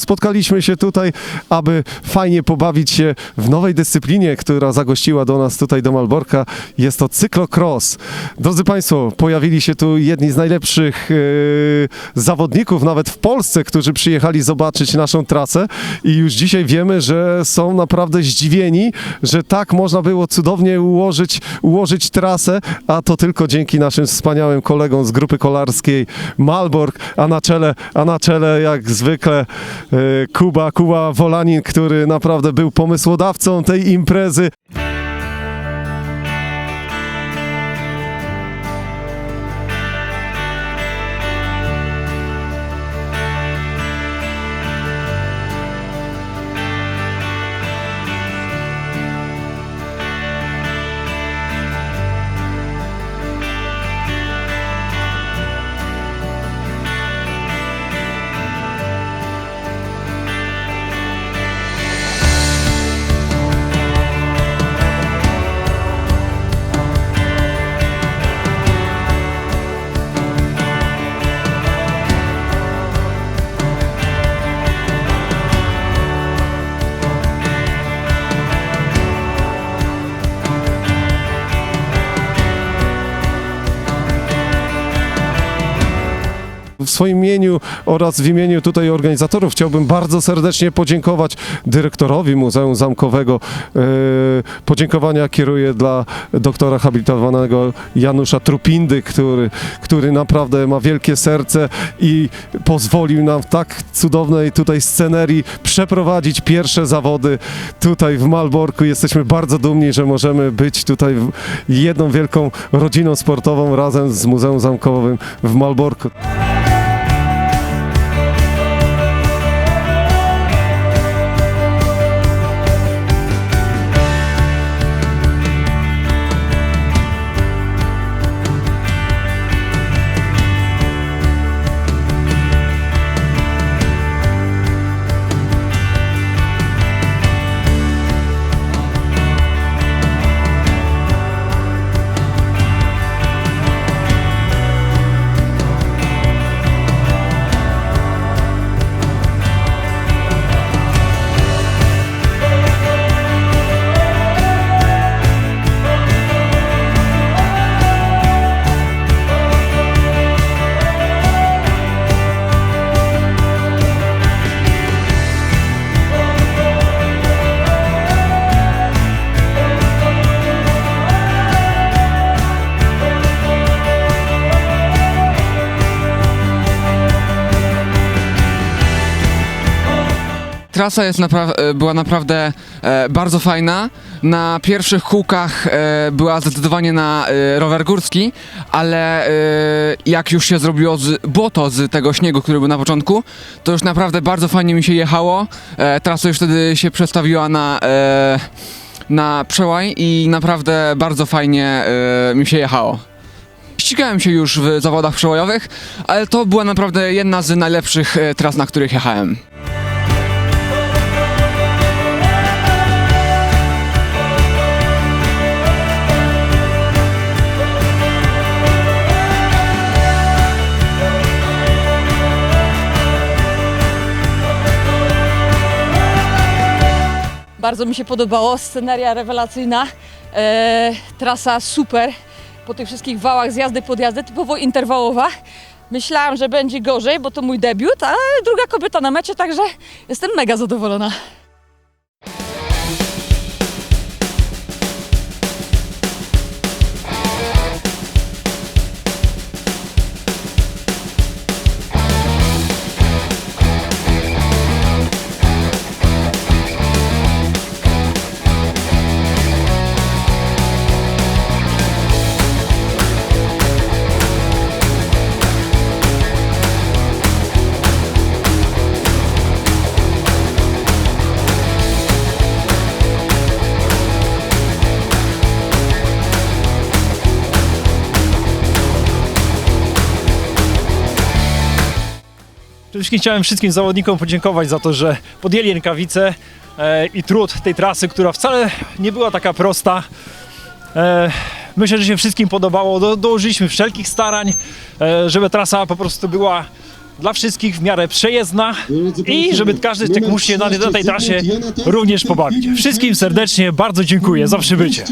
Spotkaliśmy się tutaj, aby fajnie pobawić się w nowej dyscyplinie, która zagościła do nas tutaj do Malborka. Jest to cyklocross. Drodzy Państwo, pojawili się tu jedni z najlepszych e, zawodników, nawet w Polsce, którzy przyjechali zobaczyć naszą trasę i już dzisiaj wiemy, że są naprawdę zdziwieni, że tak można było cudownie ułożyć, ułożyć trasę, a to tylko dzięki naszym wspaniałym kolegom z grupy kolarskiej Malbork, a na czele, a na czele jak zwykle Kuba, Kuba Wolanin, który naprawdę był pomysłodawcą tej imprezy. Swoim imieniu oraz w imieniu tutaj organizatorów chciałbym bardzo serdecznie podziękować dyrektorowi Muzeum Zamkowego. E, Podziękowania kieruję dla doktora habilitowanego Janusza Trupindy, który, który naprawdę ma wielkie serce i pozwolił nam w tak cudownej tutaj scenerii przeprowadzić pierwsze zawody tutaj w Malborku. Jesteśmy bardzo dumni, że możemy być tutaj jedną wielką rodziną sportową razem z Muzeum Zamkowym w Malborku. Trasa jest napra- e, była naprawdę e, bardzo fajna. Na pierwszych kółkach e, była zdecydowanie na e, rower górski, ale e, jak już się zrobiło z błoto z tego śniegu, który był na początku, to już naprawdę bardzo fajnie mi się jechało. E, trasa już wtedy się przestawiła na, e, na przełaj i naprawdę bardzo fajnie e, mi się jechało. Ścigałem się już w zawodach przełajowych, ale to była naprawdę jedna z najlepszych e, tras, na których jechałem. Bardzo mi się podobało, sceneria rewelacyjna, e, trasa super, po tych wszystkich wałach zjazdy, podjazdy, typowo interwałowa. Myślałam, że będzie gorzej, bo to mój debiut, ale druga kobieta na mecie, także jestem mega zadowolona. Przede wszystkim chciałem wszystkim zawodnikom podziękować za to, że podjęli rękawice e, i trud tej trasy, która wcale nie była taka prosta. E, myślę, że się wszystkim podobało. Do, dołożyliśmy wszelkich starań, e, żeby trasa po prostu była dla wszystkich w miarę przejezdna i żeby każdy tych mógł się na, na tej trasie również pobawić. Wszystkim serdecznie bardzo dziękuję za przybycie.